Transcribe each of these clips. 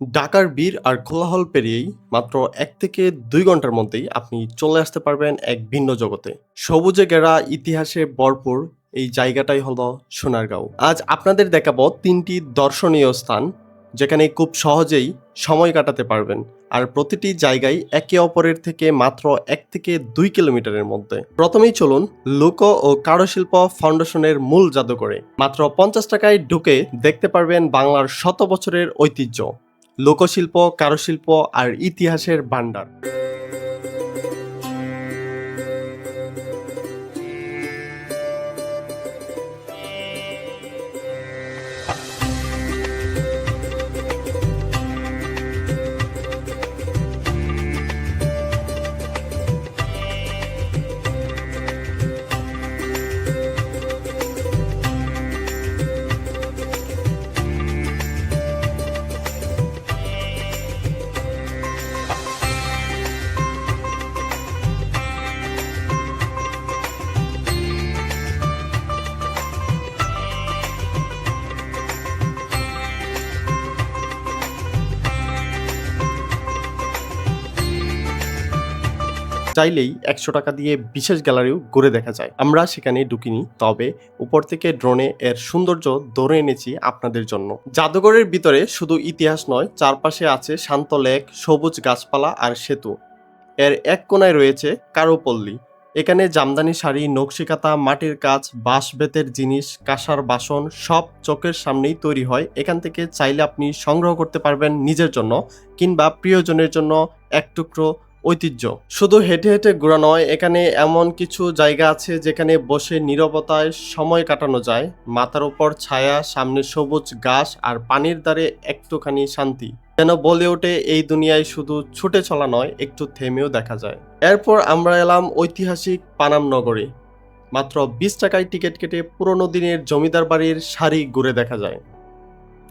ঢাকার বীর আর কোলাহল পেরিয়েই মাত্র এক থেকে দুই ঘণ্টার মধ্যেই আপনি চলে আসতে পারবেন এক ভিন্ন জগতে। সবুজে ঘেরা ইতিহাসে ভরপুর এই জায়গাটাই হলো সোনারগাঁও। আজ আপনাদের দেখাবো তিনটি দর্শনীয় স্থান, যেখানে খুব সহজেই সময় কাটাতে পারবেন। আর প্রতিটি জায়গায় একে অপরের থেকে মাত্র এক থেকে দুই কিলোমিটারের মধ্যে। প্রথমেই চলুন লোক ও কারুশিল্প ফাউন্ডেশনের মূল জাদুঘরে। মাত্র ৫০ টাকায় ঢুকে দেখতে পারবেন বাংলার শত বছরের ঐতিহ্য। লোকশিল্প, কারুশিল্প আর ইতিহাসের ভান্ডার। চাইলেই একশো টাকা দিয়ে বিশেষ গ্যালারিও ঘুরে দেখা যায়। আমরা সেখানে ঢুকিনি, তবে উপর থেকে ড্রোনে এর সৌন্দর্য ধরে এনেছি আপনাদের জন্য। জাদুঘরের ভিতরে শুধু ইতিহাস নয়, চারপাশে আছে শান্ত লেক, সবুজ গাছপালা আর সেতু। এর এক কোনায় রয়েছে কারুপল্লী। এখানে জামদানি শাড়ি, নকশিকাতা, মাটির কাজ বাঁশ বেতের জিনিস, কাঁসার বাসন সব চোখের সামনেই তৈরি হয়। এখান থেকে চাইলে আপনি সংগ্রহ করতে পারবেন নিজের জন্য কিংবা প্রিয়জনের জন্য এক টুকরো ঐতিহ্য। শুধু হেঁটে হেঁটে ঘোরা নয়, এখানে এমন কিছু জায়গা আছে যেখানে বসে নীরবতায় সময় কাটানো যায়। মাথার উপর ছায়া, সামনে সবুজ ঘাস আর পানির দ্বারে একটুখানি শান্তি। যেন বলে ওঠে, এই দুনিয়ায় শুধু ছুটে চলা নয়, একটু থেমেও দেখা যায়। এরপর আমরা এলাম ঐতিহাসিক পানাম নগরে। মাত্র বিশ টাকায় টিকিট কেটে পুরনো দিনের জমিদার বাড়ির শাড়ি ঘুরে দেখা যায়।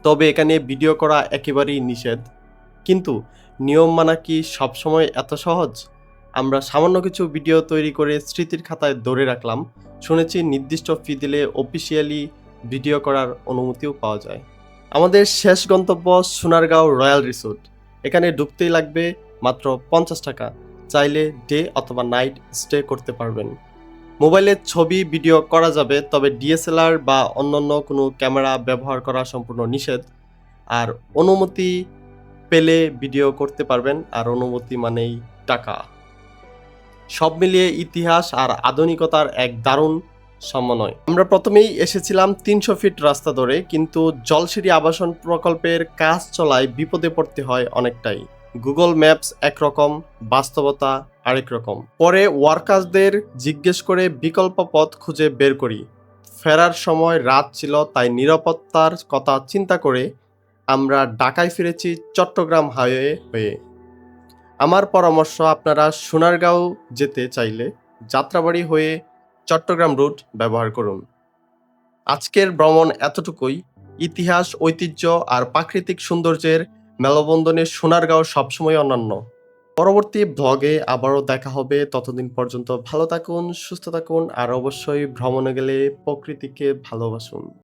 তবে এখানে ভিডিও করা একেবারেই নিষেধ। কিন্তু নিয়ম মানা কি সবসময় এত সহজ? আমরা সামান্য কিছু ভিডিও তৈরি করে স্মৃতির খাতায় ধরে রাখলাম। শুনেছি নির্দিষ্ট ফি দিলে অফিসিয়ালি ভিডিও করার অনুমতিও পাওয়া যায়। আমাদের শেষ গন্তব্য সোনারগাঁও রয়্যাল রিসোর্ট। এখানে ঢুকতেই লাগবে মাত্র পঞ্চাশ টাকা। চাইলে ডে অথবা নাইট স্টে করতে পারবেন। মোবাইলের ছবি ভিডিও করা যাবে, তবে ডিএসএলআর বা অন্যান্য কোনো ক্যামেরা ব্যবহার করা সম্পূর্ণ নিষেধ। আর অনুমতি পেলে ভিডিও করতে পারবেন, আর অনুমতি মানেই টাকা। সব মিলিয়ে ইতিহাস আর আধুনিকতার এক দারুণ সমন্বয়। আমরা প্রথমেই এসেছিলাম তিনশো ফিট রাস্তা ধরে, কিন্তু জলসিরি আবাসন প্রকল্পের কাজ চলায় বিপদে পড়তে হয় অনেকটাই। গুগল ম্যাপস একরকম, বাস্তবতা আরেক রকম। পরে ওয়ার্কার্সদের জিজ্ঞেস করে বিকল্প পথ খুঁজে বের করি। ফেরার সময় রাত ছিল, তাই নিরাপত্তার কথা চিন্তা করে আমরা ঢাকায় ফিরেছি চট্টগ্রাম হাইওয়ে হয়ে। আমার পরামর্শ, আপনারা সোনারগাঁও যেতে চাইলে যাত্রাবাড়ি হয়ে চট্টগ্রাম রুট ব্যবহার করুন। আজকের ভ্রমণ এতটুকুই। ইতিহাস, ঐতিহ্য আর প্রাকৃতিক সৌন্দর্যের মেলবন্ধনে সোনারগাঁও সবসময় অনন্য। পরবর্তী ব্লগে আবারও দেখা হবে। ততদিন পর্যন্ত ভালো থাকুন, সুস্থ থাকুন আর অবশ্যই ভ্রমণে গেলে প্রকৃতিকে ভালোবাসুন।